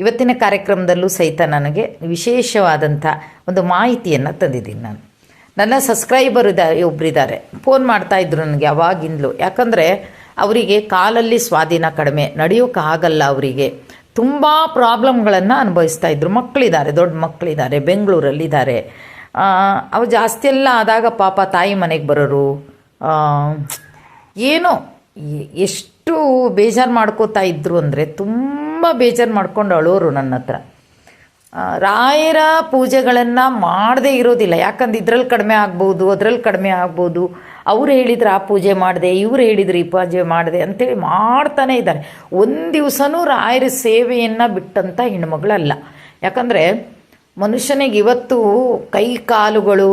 ಇವತ್ತಿನ ಕಾರ್ಯಕ್ರಮದಲ್ಲೂ ಸಹಿತ ನನಗೆ ವಿಶೇಷವಾದಂಥ ಒಂದು ಮಾಹಿತಿಯನ್ನು ತಂದಿದ್ದೀನಿ ನಾನು. ನನ್ನ ಸಬ್ಸ್ಕ್ರೈಬರ್ ಇದ ಒಬ್ಬರಿದ್ದಾರೆ ಫೋನ್ ಮಾಡ್ತಾಯಿದ್ರು ನನಗೆ ಅವಾಗಿಂದಲೂ. ಯಾಕಂದರೆ ಅವರಿಗೆ ಕಾಲಲ್ಲಿ ಸ್ವಾಧೀನ ಕಡಿಮೆ ನಡೆಯೋಕ್ಕಾಗಲ್ಲ ಅವರಿಗೆ. ತುಂಬ ಪ್ರಾಬ್ಲಮ್ಗಳನ್ನು ಅನುಭವಿಸ್ತಾ ಇದ್ರು. ಮಕ್ಕಳಿದ್ದಾರೆ, ದೊಡ್ಡ ಮಕ್ಕಳಿದ್ದಾರೆ, ಬೆಂಗಳೂರಲ್ಲಿದ್ದಾರೆ. ಅವು ಜಾಸ್ತಿ ಎಲ್ಲ ಆದಾಗ ಪಾಪ ತಾಯಿ ಮನೆಗೆ ಬರೋರು ಏನೋ ಎ- ಎಷ್ಟು ಬೇಜಾರು ಮಾಡ್ಕೋತಾ ಇದ್ರು ಅಂದರೆ ತುಂಬ ಬೇಜಾರು ಮಾಡ್ಕೊಂಡು ಅಳೋರು ನನ್ನ ಹತ್ರ. ರಾಯರ ಪೂಜೆಗಳನ್ನು ಮಾಡದೇ ಇರೋದಿಲ್ಲ. ಯಾಕಂದ್ರೆ ಇದ್ರಲ್ಲಿ ಕಡಿಮೆ ಆಗ್ಬೋದು, ಅದರಲ್ಲಿ ಕಡಿಮೆ ಆಗ್ಬೋದು. ಅವ್ರು ಹೇಳಿದ್ರು, ಆ ಪೂಜೆ ಮಾಡಿದೆ, ಇವ್ರು ಹೇಳಿದ್ರು, ಈ ಪೂಜೆ ಮಾಡಿದೆ ಅಂತೇಳಿ ಮಾಡ್ತಾನೆ ಇದ್ದಾರೆ. ಒಂದು ದಿವಸನೂ ರಾಯರ ಸೇವೆಯನ್ನು ಬಿಟ್ಟಂಥ ಹೆಣ್ಮಗಳಲ್ಲ. ಯಾಕಂದರೆ ಮನುಷ್ಯನಿಗೆ ಇವತ್ತು ಕೈ, ಕಾಲುಗಳು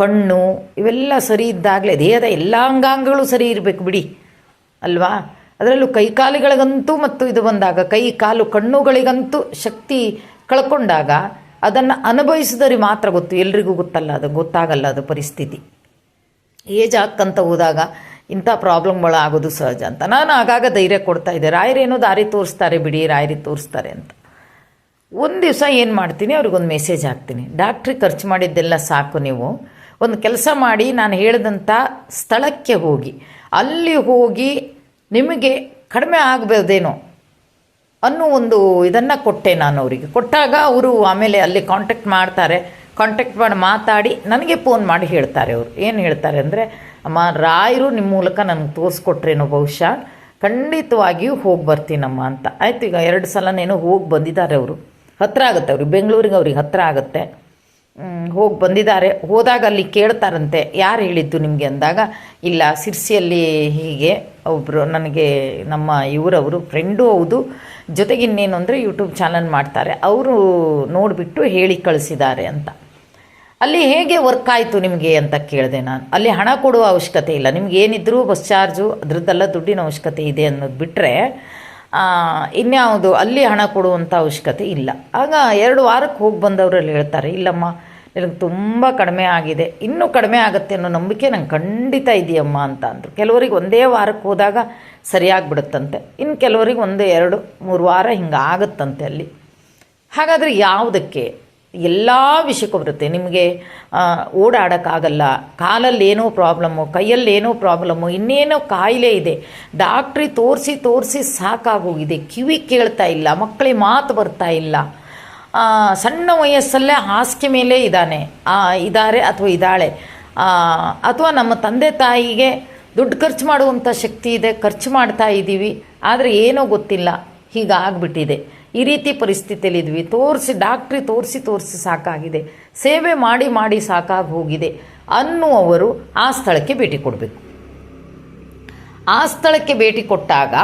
ಕಣ್ಣು ಇವೆಲ್ಲ ಸರಿ ಇದ್ದಾಗಲೇ, ದೇಹದ ಎಲ್ಲ ಅಂಗಾಂಗಗಳು ಸರಿ ಇರಬೇಕು ಬಿಡಿ. ಅಲ್ವಾ? ಅದರಲ್ಲೂ ಕೈಕಾಲುಗಳಿಗಂತೂ ಮತ್ತು ಇದು ಬಂದಾಗ, ಕೈ ಕಾಲು ಕಣ್ಣುಗಳಿಗಂತೂ ಶಕ್ತಿ ಕಳ್ಕೊಂಡಾಗ ಅದನ್ನು ಅನುಭವಿಸಿದರೆ ಮಾತ್ರ ಗೊತ್ತು. ಎಲ್ರಿಗೂ ಗೊತ್ತಲ್ಲ ಅದು, ಗೊತ್ತಾಗಲ್ಲ ಅದು ಪರಿಸ್ಥಿತಿ. ಏಜ್ ಹಾಕ್ಕಂತ ಹೋದಾಗ ಇಂಥ ಪ್ರಾಬ್ಲಮ್ಗಳು ಆಗೋದು ಸಹಜ ಅಂತ. ನಾನು ಆಗಾಗ ಧೈರ್ಯ ಕೊಡ್ತಾ ಇದ್ದೆ. ರಾಯರೇನೋ ದಾರಿ ತೋರಿಸ್ತಾರೆ ಬಿಡಿ, ರಾಯರಿ ತೋರಿಸ್ತಾರೆ ಅಂತ. ಒಂದು ದಿವಸ ಏನು ಮಾಡ್ತೀನಿ, ಅವ್ರಿಗೊಂದು ಮೆಸೇಜ್ ಹಾಕ್ತೀನಿ. ಡಾಕ್ಟ್ರಿಗೆ ಖರ್ಚು ಮಾಡಿದ್ದೆಲ್ಲ ಸಾಕು ನೀವು. ಒಂದು ಕೆಲಸ ಮಾಡಿ ನಾನು ಹೇಳಿದಂಥ ಸ್ಥಳಕ್ಕೆ ಹೋಗಿ. ಅಲ್ಲಿ ಹೋಗಿ ನಿಮಗೆ ಕಡಿಮೆ ಆಗಬಾರ್ದೇನೋ ಅನ್ನೋ ಒಂದು ಇದನ್ನು ಕೊಟ್ಟೆ ನಾನು ಅವರಿಗೆ. ಕೊಟ್ಟಾಗ ಅವರು ಆಮೇಲೆ ಅಲ್ಲಿ ಕಾಂಟ್ಯಾಕ್ಟ್ ಮಾಡ್ತಾರೆ. ಕಾಂಟ್ಯಾಕ್ಟ್ ಮಾಡಿ ಮಾತಾಡಿ ನನಗೆ ಫೋನ್ ಮಾಡಿ ಹೇಳ್ತಾರೆ ಅವರು. ಏನು ಹೇಳ್ತಾರೆ ಅಂದರೆ, ಅಮ್ಮ, ರಾಯರು ನಿಮ್ಮ ಮೂಲಕ ನನಗೆ ತೋರಿಸ್ಕೊಟ್ರೇನೋ ಬಹುಶಃ? ಖಂಡಿತವಾಗಿಯೂ ಹೋಗಿ ಬರ್ತೀನಮ್ಮ ಅಂತ. ಆಯ್ತು, ಈಗ ಎರಡು ಸಲನೇನೋ ಹೋಗಿ ಬಂದಿದ್ದಾರೆ ಅವರು. ಹತ್ತಿರ ಆಗುತ್ತೆ ಅವ್ರಿಗೆ. ಬೆಂಗಳೂರಿಗೆ ಅವ್ರಿಗೆ ಹತ್ತಿರ ಆಗುತ್ತೆ. ಹೋಗಿ ಬಂದಿದ್ದಾರೆ. ಹೋದಾಗ ಅಲ್ಲಿ ಕೇಳ್ತಾರಂತೆ. ಯಾರು ಹೇಳಿದ್ದು ನಿಮಗೆ ಅಂದಾಗ, ಇಲ್ಲ, ಸಿರ್ಸಿಯಲ್ಲಿ ಹೀಗೆ. ಒಬ್ಬರು ನನಗೆ ನಮ್ಮ ಇವರವರು ಫ್ರೆಂಡು ಹೌದು. ಜೊತೆಗೆ ಇನ್ನೇನು ಅಂದರೆ ಯೂಟ್ಯೂಬ್ ಚಾನಲ್ ಮಾಡ್ತಾರೆ. ಅವರು ನೋಡಿಬಿಟ್ಟು ಹೇಳಿ ಕಳಿಸಿದ್ದಾರೆ ಅಂತ. ಅಲ್ಲಿ ಹೇಗೆ ವರ್ಕ್ ಆಯಿತು ನಿಮಗೆ ಅಂತ ಕೇಳಿದೆ ನಾನು. ಅಲ್ಲಿ ಹಣ ಕೊಡುವ ಅವಶ್ಯಕತೆ ಇಲ್ಲ. ನಿಮ್ಗೆ ಏನಿದ್ರೂ ಬಸ್ ಚಾರ್ಜು ಅದರದ್ದೆಲ್ಲ ದುಡ್ಡಿನ ಅವಶ್ಯಕತೆ ಇದೆ ಅನ್ನೋದು ಬಿಟ್ಟರೆ ಇನ್ಯಾವುದು, ಅಲ್ಲಿ ಹಣ ಕೊಡುವಂಥ ಅವಶ್ಯಕತೆ ಇಲ್ಲ. ಆಗ ಎರಡು ವಾರಕ್ಕೆ ಹೋಗಿ ಬಂದವರಲ್ಲಿ ಹೇಳ್ತಾರೆ, ಇಲ್ಲಮ್ಮ, ನಿನಗೆ ತುಂಬ ಕಡಿಮೆ ಆಗಿದೆ, ಇನ್ನೂ ಕಡಿಮೆ ಆಗುತ್ತೆ ಅನ್ನೋ ನಂಬಿಕೆ ನಂಗೆ ಖಂಡಿತ ಇದೆಯಮ್ಮ ಅಂತ ಅಂದರು. ಕೆಲವರಿಗೆ ಒಂದೇ ವಾರಕ್ಕೆ ಹೋದಾಗ ಸರಿಯಾಗ್ಬಿಡುತ್ತಂತೆ ಇನ್ನು ಕೆಲವರಿಗೆ ಒಂದು, ಎರಡು, ಮೂರು ವಾರ ಹಿಂಗೆ ಆಗುತ್ತಂತೆ ಅಲ್ಲಿ. ಹಾಗಾದರೆ ಯಾವುದಕ್ಕೆ? ಎಲ್ಲ ವಿಷಯಕ್ಕೂ ಬರುತ್ತೆ. ನಿಮಗೆ ಓಡಾಡೋಕ್ಕಾಗಲ್ಲ. ಕಾಲಲ್ಲಿ ಏನೋ ಪ್ರಾಬ್ಲಮ್ಮು ಕೈಯಲ್ಲಿ ಏನೋ ಪ್ರಾಬ್ಲಮ್ಮು, ಇನ್ನೇನೋ ಕಾಯಿಲೆ ಇದೆ. ಡಾಕ್ಟ್ರಿ ತೋರಿಸಿ ತೋರಿಸಿ ಸಾಕಾಗೋಗಿದೆ. ಕಿವಿ ಕೇಳ್ತಾ ಇಲ್ಲ ಮಕ್ಕಳಿಗೆ ಮಾತು ಬರ್ತಾ ಇಲ್ಲ. ಸಣ್ಣ ವಯಸ್ಸಲ್ಲೇ ಹಾಸಿಗೆ ಮೇಲೆ ಇದ್ದಾನೆ. ಇದ್ದಾರೆ ಅಥವಾ ಇದ್ದಾಳೆ. ಅಥವಾ ನಮ್ಮ ತಂದೆ ತಾಯಿಗೆ ದುಡ್ಡು ಖರ್ಚು ಮಾಡುವಂಥ ಶಕ್ತಿ ಇದೆ, ಖರ್ಚು ಮಾಡ್ತಾ ಇದ್ದೀವಿ. ಆದರೆ ಏನೋ ಗೊತ್ತಿಲ್ಲ. ಹೀಗಾಗ್ಬಿಟ್ಟಿದೆ. ಈ ರೀತಿ ಪರಿಸ್ಥಿತಿಯಲ್ಲಿ ಇದ್ವಿ ತೋರಿಸಿ, ಡಾಕ್ಟ್ರಿ ತೋರಿಸಿ ತೋರಿಸಿ ಸಾಕಾಗಿದೆ. ಸೇವೆ ಮಾಡಿ ಮಾಡಿ ಸಾಕಾಗಿ ಹೋಗಿದೆ ಅನ್ನುವರು ಆ ಸ್ಥಳಕ್ಕೆ ಭೇಟಿ ಕೊಡಬೇಕು. ಆ ಸ್ಥಳಕ್ಕೆ ಭೇಟಿ ಕೊಟ್ಟಾಗ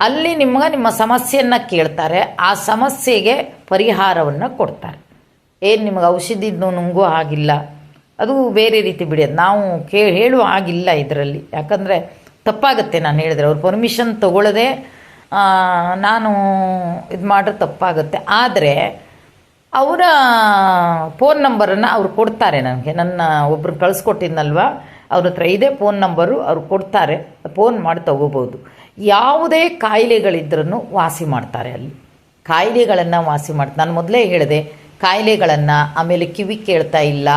ಅಲ್ಲಿ ನಿಮ್ಗೆ ನಿಮ್ಮ ಸಮಸ್ಯೆಯನ್ನು ಕೇಳ್ತಾರೆ. ಆ ಸಮಸ್ಯೆಗೆ ಪರಿಹಾರವನ್ನು ಕೊಡ್ತಾರೆ. ಏನು ನಿಮಗೆ ಔಷಧಿದ್ದು ನುಂಗೋ ಆಗಿಲ್ಲ. ಅದು ಬೇರೆ ರೀತಿ ಬಿಡಿಯೋದು ನಾವು ಕೇ, ಹೇಳುವ ಆಗಿಲ್ಲ ಇದರಲ್ಲಿ. ಯಾಕಂದರೆ ತಪ್ಪಾಗುತ್ತೆ ನಾನು ಹೇಳಿದರೆ. ಅವ್ರು ಪರ್ಮಿಷನ್ ತಗೊಳ್ಳದೆ ನಾನು ಇದು ಮಾಡ್ರೆ ತಪ್ಪಾಗುತ್ತೆ. ಆದರೆ ಅವರ ಫೋನ್ ನಂಬರನ್ನು ಅವರು ಕೊಡ್ತಾರೆ ನನಗೆ. ನನ್ನ ಒಬ್ಬರು ಕಳಿಸ್ಕೊಟ್ಟಿದ್ನಲ್ವ? ಅವ್ರ ಹತ್ರ ಇದೇ ಫೋನ್ ನಂಬರು ಅವ್ರು ಕೊಡ್ತಾರೆ. ಫೋನ್ ಮಾಡಿ ತಗೋಬೋದು. ಯಾವುದೇ ಕಾಯಿಲೆಗಳಿದ್ರೂ ವಾಸಿ ಮಾಡ್ತಾರೆ ಅಲ್ಲಿ. ಕಾಯಿಲೆಗಳನ್ನು ವಾಸಿ ಮಾಡ್ತಾರೆ. ನಾನು ಮೊದಲೇ ಹೇಳಿದೆ, ಕಾಯಿಲೆಗಳನ್ನು ಆಮೇಲೆ ಕಿವಿ ಕೇಳ್ತಾ ಇಲ್ಲ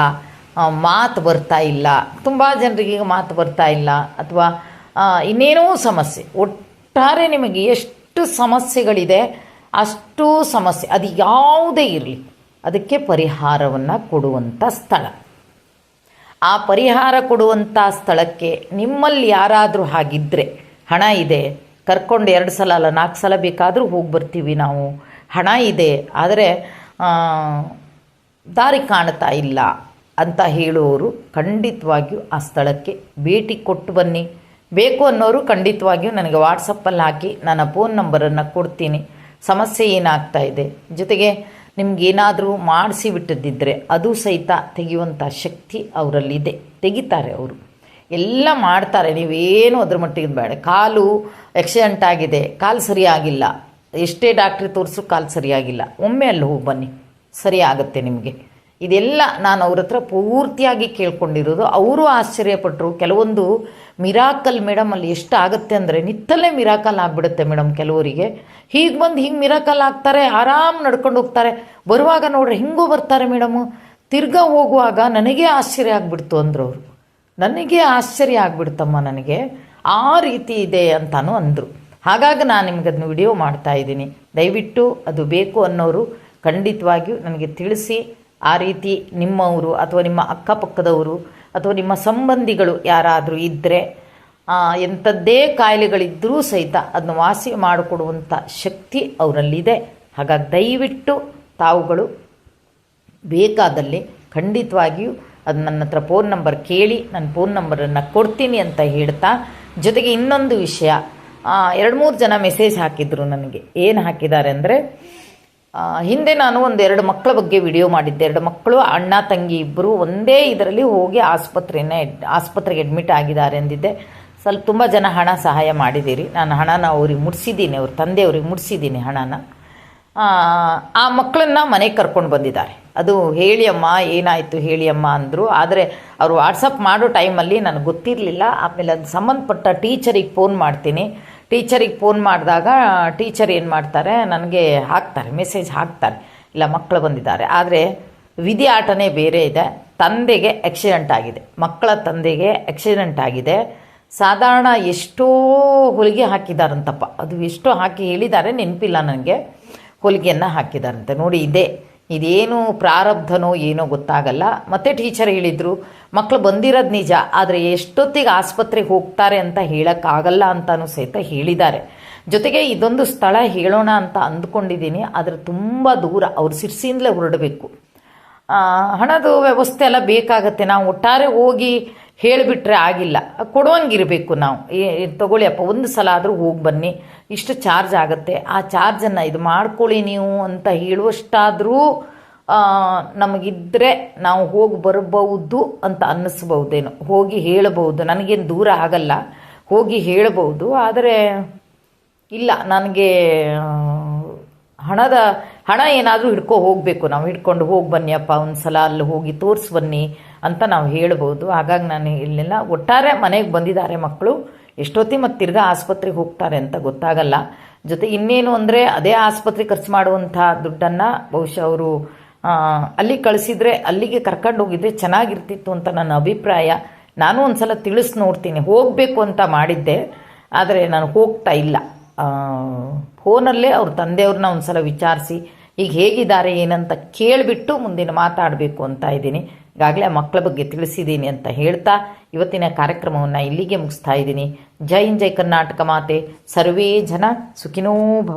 ಮಾತು ಬರ್ತಾ ಇಲ್ಲ. ತುಂಬ ಜನರಿಗೆ ಮಾತು ಬರ್ತಾ ಇಲ್ಲ. ಅಥವಾ ಇನ್ನೇನೋ ಸಮಸ್ಯೆ. ಒಟ್ಟಾರೆ ನಿಮಗೆ ಎಷ್ಟು ಸಮಸ್ಯೆಗಳಿದೆ, ಅಷ್ಟು ಸಮಸ್ಯೆ, ಅದು ಯಾವುದೇ ಇರಲಿ, ಅದಕ್ಕೆ ಪರಿಹಾರವನ್ನು ಕೊಡುವಂಥ ಸ್ಥಳ. ಆ ಪರಿಹಾರ ಕೊಡುವಂಥ ಸ್ಥಳಕ್ಕೆ ನಿಮ್ಮಲ್ಲಿ ಯಾರಾದರೂ ಹಾಗಿದ್ದರೆ ಹಣ ಇದೆ, ಕರ್ಕೊಂಡು ಎರಡು ಸಲ ಅಲ್ಲ, ನಾಲ್ಕು ಸಲ ಬೇಕಾದರೂ ಹೋಗಿ ಬರ್ತೀವಿ ನಾವು. ಹಣ ಇದೆ, ಆದರೆ ದಾರಿ ಕಾಣ್ತಾ ಇಲ್ಲ ಅಂತ ಹೇಳುವವರು ಖಂಡಿತವಾಗಿಯೂ ಆ ಸ್ಥಳಕ್ಕೆ ಭೇಟಿ ಕೊಟ್ಟು ಬನ್ನಿ. ಬೇಕು ಅನ್ನೋರು ಖಂಡಿತವಾಗಿಯೂ ನನಗೆ ವಾಟ್ಸಪ್ಪಲ್ಲಿ ಹಾಕಿ ನನ್ನ ಫೋನ್ ನಂಬರನ್ನು ಕೊಡ್ತೀನಿ. ಸಮಸ್ಯೆ ಏನಾಗ್ತಾ ಇದೆ? ಜೊತೆಗೆ ನಿಮಗೇನಾದರೂ ಮಾಡಿಸಿ ಬಿಟ್ಟದಿದ್ದರೆ ಅದು ಸಹಿತ ತೆಗೆಯುವಂಥ ಶಕ್ತಿ ಅವರಲ್ಲಿದೆ. ತೆಗಿತಾರೆ ಅವರು. ಎಲ್ಲ ಮಾಡ್ತಾರೆ. ನೀವೇನು ಅದ್ರ ಮಟ್ಟಿಗೆ ಬೇಡ. ಕಾಲು ಆಕ್ಸಿಡೆಂಟ್ ಆಗಿದೆ. ಕಾಲು ಸರಿಯಾಗಿಲ್ಲ. ಎಷ್ಟೇ ಡಾಕ್ಟ್ರಿ ತೋರಿಸು ಕಾಲು ಸರಿಯಾಗಿಲ್ಲ. ಒಮ್ಮೆ ಅಲ್ಲಿ ಹೋಗಿ ಬನ್ನಿ. ಸರಿ ಆಗುತ್ತೆ ನಿಮಗೆ. ಇದೆಲ್ಲ ನಾನು ಅವ್ರ ಹತ್ರ ಪೂರ್ತಿಯಾಗಿ ಕೇಳ್ಕೊಂಡಿರೋದು. ಅವರು ಆಶ್ಚರ್ಯಪಟ್ಟರು ಕೆಲವೊಂದು ಮಿರಾಕಲ್ ಮೇಡಮ್ ಅಲ್ಲಿ ಎಷ್ಟು ಆಗುತ್ತೆ ಅಂದರೆ ನಿತ್ತಲ್ಲೇ ಮಿರಾಕಲ್ ಆಗಿಬಿಡುತ್ತೆ ಮೇಡಮ್ ಕೆಲವರಿಗೆ. ಹೀಗೆ ಬಂದು ಹಿಂಗೆ ಮಿರಾಕಲ್ ಆಗ್ತಾರೆ, ಆರಾಮ್ ನಡ್ಕೊಂಡು ಹೋಗ್ತಾರೆ. ಬರುವಾಗ ನೋಡ್ರಿ ಹಿಂಗೂ ಬರ್ತಾರೆ ಮೇಡಮು ತಿರ್ಗಾ ಹೋಗುವಾಗ ನನಗೆ ಆಶ್ಚರ್ಯ ಆಗಿಬಿಡ್ತು ಅಂದರು ಅವರು. ನನಗೆ ಆಶ್ಚರ್ಯ ಆಗ್ಬಿಡ್ತಮ್ಮ ನನಗೆ. ಆ ರೀತಿ ಇದೆ ಅಂತಲೂ ಅಂದರು. ಹಾಗಾಗಿ ನಾನು ನಿಮ್ಗೆ ಅದನ್ನ ವಿಡಿಯೋ ಮಾಡ್ತಾ ಇದ್ದೀನಿ. ದಯವಿಟ್ಟು ಅದು ಬೇಕು ಅನ್ನೋರು ಖಂಡಿತವಾಗಿಯೂ ನನಗೆ ತಿಳಿಸಿ. ಆ ರೀತಿ ನಿಮ್ಮವರು ಅಥವಾ ನಿಮ್ಮ ಅಕ್ಕಪಕ್ಕದವರು ಅಥವಾ ನಿಮ್ಮ ಸಂಬಂಧಿಗಳು ಯಾರಾದರೂ ಇದ್ದರೆ ಎಂಥದ್ದೇ ಕಾಯಿಲೆಗಳಿದ್ದರೂ ಸಹಿತ ಅದನ್ನು ವಾಸಿ ಮಾಡಿಕೊಡುವಂಥ ಶಕ್ತಿ ಅವರಲ್ಲಿದೆ. ಹಾಗಾಗಿ ದಯವಿಟ್ಟು ತಾವುಗಳು ಬೇಕಾದಲ್ಲಿ ಖಂಡಿತವಾಗಿಯೂ ಅದು ನನ್ನ ಹತ್ರ ಫೋನ್ ನಂಬರ್ ಕೇಳಿ, ನನ್ನ ಫೋನ್ ನಂಬರನ್ನು ಕೊಡ್ತೀನಿ ಅಂತ ಹೇಳ್ತಾ, ಜೊತೆಗೆ ಇನ್ನೊಂದು ವಿಷಯ ಎರಡು ಮೂರು ಜನ ಮೆಸೇಜ್ ಹಾಕಿದ್ರು ನನಗೆ. ಏನು ಹಾಕಿದ್ದಾರೆ ಅಂದರೆ ಹಿಂದೆ ನಾನು ಒಂದೆರಡು ಮಕ್ಕಳ ಬಗ್ಗೆ ವಿಡಿಯೋ ಮಾಡಿದ್ದೆ. ಎರಡು ಮಕ್ಕಳು ಅಣ್ಣ ತಂಗಿ ಇಬ್ಬರು ಒಂದೇ ಇದರಲ್ಲಿ ಹೋಗಿ ಆಸ್ಪತ್ರೆನೇ ಆಸ್ಪತ್ರೆಗೆ ಅಡ್ಮಿಟ್ ಆಗಿದ್ದಾರೆ ಅಂದಿದ್ದೆ. ಸ್ವಲ್ಪ ತುಂಬ ಜನ ಹಣ ಸಹಾಯ ಮಾಡಿದ್ದೀರಿ. ನಾನು ಹಣನ ಅವ್ರಿಗೆ ಮುಡಿಸಿದ್ದೀನಿ ಅವ್ರ ತಂದೆಯವ್ರಿಗೆ ಮುಡಿಸಿದ್ದೀನಿ ಹಣನ. ಆ, ಆ ಮಕ್ಕಳನ್ನ ಮನೆಗೆ ಕರ್ಕೊಂಡು ಬಂದಿದ್ದಾರೆ. ಅದು ಹೇಳಿ ಅಮ್ಮ ಏನಾಯಿತು ಹೇಳಿ ಅಮ್ಮ ಅಂದರು. ಆದರೆ ಅವರು ವಾಟ್ಸಪ್ ಮಾಡೋ ಟೈಮಲ್ಲಿ ನನಗೆ ಗೊತ್ತಿರಲಿಲ್ಲ. ಆಮೇಲೆ ಅದು ಸಂಬಂಧಪಟ್ಟ ಟೀಚರಿಗೆ ಫೋನ್ ಮಾಡ್ತೀನಿ. ಟೀಚರಿಗೆ ಫೋನ್ ಮಾಡಿದಾಗ ಟೀಚರ್ ಏನು ಮಾಡ್ತಾರೆ, ನನಗೆ ಹಾಕ್ತಾರೆ ಮೆಸೇಜ್ ಹಾಕ್ತಾರೆ. ಇಲ್ಲ ಮಕ್ಕಳು ಬಂದಿದ್ದಾರೆ. ಆದರೆ ವಿಧಿ ಆಟನೇ ಬೇರೆ ಇದೆ. ತಂದೆಗೆ ಆಕ್ಸಿಡೆಂಟ್ ಆಗಿದೆ. ಮಕ್ಕಳ ತಂದೆಗೆ ಆಕ್ಸಿಡೆಂಟ್ ಆಗಿದೆ. ಸಾಧಾರಣ ಎಷ್ಟೋ ಹೊಲಿಗೆ ಹಾಕಿದಾರಂತಪ್ಪ. ಅದು ಎಷ್ಟೋ ಹಾಕಿ ಹೇಳಿದ್ದಾರೆ ನೆನಪಿಲ್ಲ ನನಗೆ. ಹೊಲಿಗೆಯನ್ನು ಹಾಕಿದಾರಂತೆ. ನೋಡಿ, ಇದೆ. ಇದೇನು ಪ್ರಾರಬ್ಧನೋ ಏನೋ ಗೊತ್ತಾಗಲ್ಲ. ಮತ್ತೆ ಟೀಚರ್ ಹೇಳಿದರು ಮಕ್ಕಳು ಬಂದಿರೋದು ನಿಜ, ಆದರೆ ಎಷ್ಟೊತ್ತಿಗೆ ಆಸ್ಪತ್ರೆಗೆ ಹೋಗ್ತಾರೆ ಅಂತ ಹೇಳೋಕ್ಕಾಗಲ್ಲ ಅಂತಲೂ ಸಹಿತ ಹೇಳಿದ್ದಾರೆ. ಜೊತೆಗೆ ಇದೊಂದು ಸ್ಥಳ ಹೇಳೋಣ ಅಂತ ಅಂದ್ಕೊಂಡಿದ್ದೀನಿ, ಆದರೆ ತುಂಬ ದೂರ, ಅವ್ರು ಸಿರ್ಸಿಯಿಂದಲೇ ಹೊರಡಬೇಕು. ಹಣದ ವ್ಯವಸ್ಥೆ ಎಲ್ಲ ಬೇಕಾಗತ್ತೆ. ನಾವು ಒಟ್ಟಾರೆ ಹೋಗಿ ಹೇಳಿಬಿಟ್ರೆ ಆಗಿಲ್ಲ. ಕೊಡುವಂಗಿರಬೇಕು ನಾವು. ತಗೊಳ್ಳಿ ಅಪ್ಪ, ಒಂದು ಸಲ ಆದರೂ ಹೋಗಿ ಬನ್ನಿ. ಇಷ್ಟು ಚಾರ್ಜ್ ಆಗುತ್ತೆ. ಆ ಚಾರ್ಜನ್ನು ಇದು ಮಾಡ್ಕೊಳ್ಳಿ ನೀವು ಅಂತ ಹೇಳುವಷ್ಟಾದರೂ ನಮಗಿದ್ರೆ ನಾವು ಹೋಗಿ ಬರಬಹುದು ಅಂತ ಅನ್ನಿಸ್ಬಹುದೇನೋ ಹೋಗಿ ಹೇಳಬಹುದು ನನಗೇನು ದೂರ ಆಗಲ್ಲ. ಹೋಗಿ ಹೇಳಬಹುದು ಆದರೆ, ಇಲ್ಲ, ನನಗೆ ಹಣದ, ಹಣ ಏನಾದರೂ ಹಿಡ್ಕೊ ಹೋಗಬೇಕು. ನಾವು ಹಿಡ್ಕೊಂಡು ಹೋಗಿ ಬನ್ನಿ ಅಪ್ಪ. ಒಂದು ಸಲ ಅಲ್ಲಿ ಹೋಗಿ ತೋರಿಸ್ ಬನ್ನಿ. ಅಂತ ನಾವು ಹೇಳ್ಬೋದು. ಹಾಗಾಗಿ ನಾನು ಇಲ್ಲೆಲ್ಲ. ಒಟ್ಟಾರೆ ಮನೆಗೆ ಬಂದಿದ್ದಾರೆ ಮಕ್ಕಳು. ಎಷ್ಟೊತ್ತಿ ಮತ್ತು ತಿರ್ಗಾ ಆಸ್ಪತ್ರೆಗೆ ಹೋಗ್ತಾರೆ ಅಂತ ಗೊತ್ತಾಗಲ್ಲ. ಜೊತೆ ಇನ್ನೇನು ಅಂದರೆ ಅದೇ ಆಸ್ಪತ್ರೆ ಖರ್ಚು ಮಾಡುವಂಥ ದುಡ್ಡನ್ನು ಬಹುಶಃ ಅವರು ಅಲ್ಲಿ ಕಳಿಸಿದ್ರೆ, ಅಲ್ಲಿಗೆ ಕರ್ಕೊಂಡು ಹೋಗಿದ್ರೆ ಚೆನ್ನಾಗಿರ್ತಿತ್ತು ಅಂತ ನನ್ನ ಅಭಿಪ್ರಾಯ. ನಾನು ಒಂದ್ಸಲ ತಿಳಿಸ್ ನೋಡ್ತೀನಿ. ಹೋಗಬೇಕು ಅಂತ ಮಾಡಿದ್ದೆ. ಆದರೆ ನಾನು ಹೋಗ್ತಾ ಇಲ್ಲ. ಫೋನಲ್ಲೇ ಅವ್ರ ತಂದೆಯವ್ರನ್ನ ಒಂದ್ಸಲ ವಿಚಾರಿಸಿ, ಈಗ ಹೇಗಿದ್ದಾರೆ ಏನಂತ ಕೇಳಿಬಿಟ್ಟು ಮುಂದಿನ ಮಾತಾಡಬೇಕು ಅಂತ ಇದ್ದೀನಿ. ಈಗಾಗಲೇ ಮಕ್ಕಳ ಬಗ್ಗೆ ತಿಳಿಸಿದ್ದೀನಿ ಅಂತ ಹೇಳ್ತಾ ಇವತ್ತಿನ ಕಾರ್ಯಕ್ರಮವನ್ನು ಇಲ್ಲಿಗೆ ಮುಗಿಸ್ತಾ ಇದ್ದೀನಿ. ಜೈ ಜೈ ಕರ್ನಾಟಕ ಮಾತೆ. ಸರ್ವೇ ಜನ ಸುಖಿನೋ ಭವ